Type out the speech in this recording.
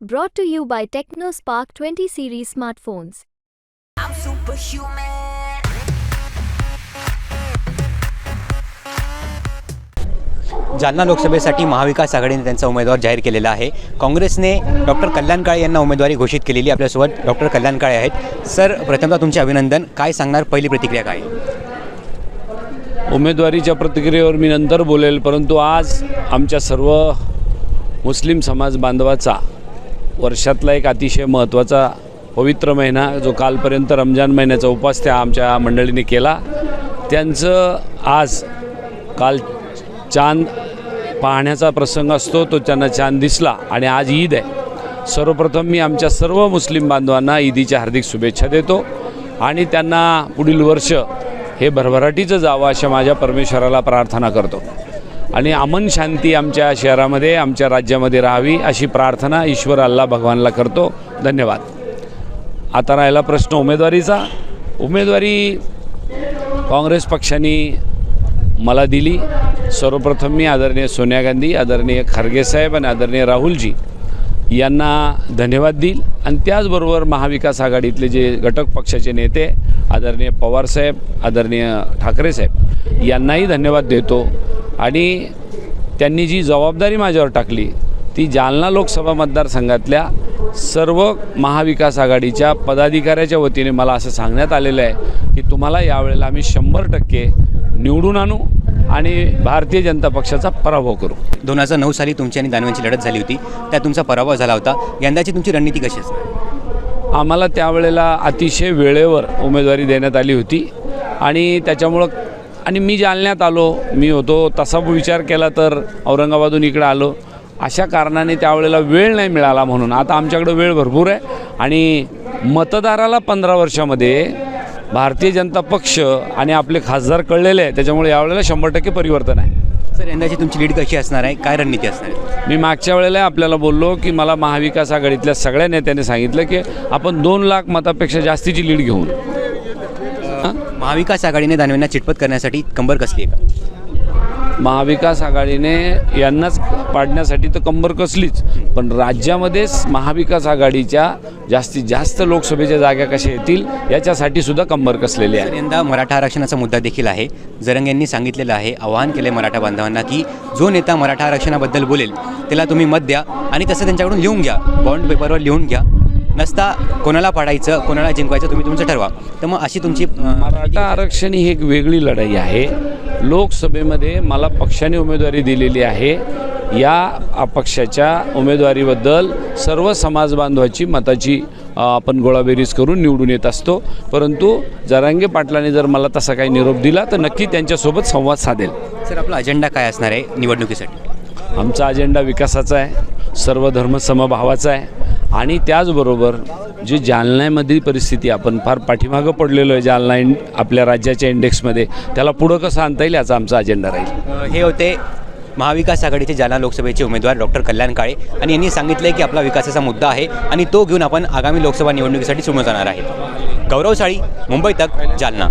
Brought to you by TechnoSpark 20 series smartphones. I'm superhuman. Jalna लोकसभेसाठी महाविकास आघाडीने त्यांचा उमेदवार जाहीर केलेला आहे. काँग्रेसने डॉक्टर कल्याण काळे यांना उमेदवारी घोषित केलेली. आपल्यासोबत डॉक्टर कल्याण काळे आहेत. सर प्रथमतः तुमचे अभिनंदन. काय सांगणार? पहिली प्रतिक्रिया काय? उमेदवारीच्या प्रतिक्रियेवर मी नंतर बोलेल परंतु आज आमच्या सर्व मुस्लिम समाज बांधवाचा वर्षातला एक अतिशय महत्त्वाचा पवित्र महिना जो कालपर्यंत रमजान महिन्याचा उपास त्या आमच्या मंडळीने केला. त्यांचं आज काल चांद पाहण्याचा प्रसंग असतो तो त्यांना चांद दिसला आणि आज ईद आहे. सर्वप्रथम मी आमच्या सर्व मुस्लिम बांधवांना ईदीच्या हार्दिक शुभेच्छा देतो आणि त्यांना पुढील वर्ष हे भरभराटीचं जावं अशा माझ्या परमेश्वराला प्रार्थना करतो. आणि अमन शांती आमच्या शहरामध्ये आमच्या राज्यामध्ये राहावी अशी प्रार्थना ईश्वर अल्लाह भगवानला करतो. धन्यवाद. आता राहिला प्रश्न उमेदवारीचा. उमेदवारी काँग्रेस पक्षाने मला दिली. सर्वप्रथम मी आदरणीय सोनिया गांधी आदरणीय खारगे साहेब आणि आदरणीय राहुलजी यांना धन्यवाद देईल. आणि त्याचबरोबर महाविकास आघाडीतले जे घटक पक्षाचे नेते आदरणीय पवारसाहेब आदरणीय ठाकरे साहेब यांनाही धन्यवाद देतो. आणि त्यांनी जी जबाबदारी माझ्यावर टाकली ती जालना लोकसभा मतदारसंघातल्या सर्व महाविकास आघाडीच्या पदाधिकाऱ्याच्या वतीने मला असं सांगण्यात आलेलं आहे की तुम्हाला यावेळेला आम्ही शंभर टक्के निवडून आणू आणि भारतीय जनता पक्षाचा पराभव करू. दोन हजार नऊ साली तुमची आणि दानवेंची लढत झाली होती. त्यात तुमचा पराभव झाला होता. यंदाची तुमची रणनीती कशी असते आम्हाला त्यावेळेला अतिशय वेळेवर उमेदवारी देण्यात आली होती आणि त्याच्यामुळं आणि मी जालन्यात आलो मी होतो तसा विचार केला तर औरंगाबादहून इकडं आलो. अशा कारणाने त्यावेळेला वेळ नाही मिळाला म्हणून. आता आमच्याकडं वेळ भरपूर आहे आणि मतदाराला पंधरा वर्षामध्ये भारतीय जनता पक्ष आणि आपले खासदार कळलेले आहे. त्याच्यामुळे यावेळेला शंभर टक्के परिवर्तन आहे. सर यंदाची तुमची लीड कशी असणार आहे? काय रणनीती असणार आहे? मी मागच्या वेळेला आपल्याला बोललो की मला महाविकास आघाडीतल्या सगळ्या नेत्यांनी सांगितलं की आपण दोन लाख मतापेक्षा जास्तीची लीड घेऊन महाविकास आघाडीने दानवेंना चिटपट करण्यासाठी कंबर कसली आहे? का महाविकास आघाडीने यांनाच पाडण्यासाठी तर कंबर कसलीच. पण राज्यामध्येच महाविकास आघाडीच्या जास्तीत जास्त लोकसभेच्या जागा कशा येतील याच्यासाठी सुद्धा कंबर कसलेली आहे. यंदा मराठा आरक्षणाचा मुद्दा देखील आहे. जरंग यांनी सांगितलेलं आहे आवाहन केलं आहे मराठा बांधवांना की जो नेता मराठा आरक्षणाबद्दल बोलेल त्याला तुम्ही मत द्या आणि तसं त्यांच्याकडून लिहून घ्या. बॉन्ड पेपरवर लिहून घ्या. नसता कोणाला पाडायचं कोणाला जिंकवायचं तुम्ही तुमचं ठरवा. तर मग अशी तुमची मराठा आरक्षण ही एक वेगळी लढाई आहे. लोकसभेमध्ये मला पक्षाने उमेदवारी दिलेली आहे. या पक्षाच्या उमेदवारीबद्दल सर्व समाज बांधवाची मताची आपण गोळाबेरीज करून निवडून येत असतो. परंतु जरांगे पाटलाने जर मला तसा काही निरोप दिला तर नक्की त्यांच्यासोबत संवाद साधेल. सर आपला अजेंडा काय असणार आहे निवडणुकीसाठी? आमचा अजेंडा विकासाचा आहे. सर्व धर्म समभावाचा आहे. आणि त्याचबरोबर जी जालन्यामधील परिस्थिती आपण फार पाठीमागं पडलेलो आहे जालना इंड आपल्या राज्याच्या इंडेक्समध्ये त्याला पुढं कसं आणता येईल याचा आमचा अजेंडा राहील. हे होते महाविकास आघाडीचे जालना लोकसभेचे उमेदवार डॉक्टर कल्याण काळे. आणि यांनी सांगितले की आपला विकासाचा मुद्दा आहे आणि तो घेऊन आपण आगामी लोकसभा निवडणुकीसाठी सुरू जाणार आहे. गौरव साळी मुंबई तक जालना.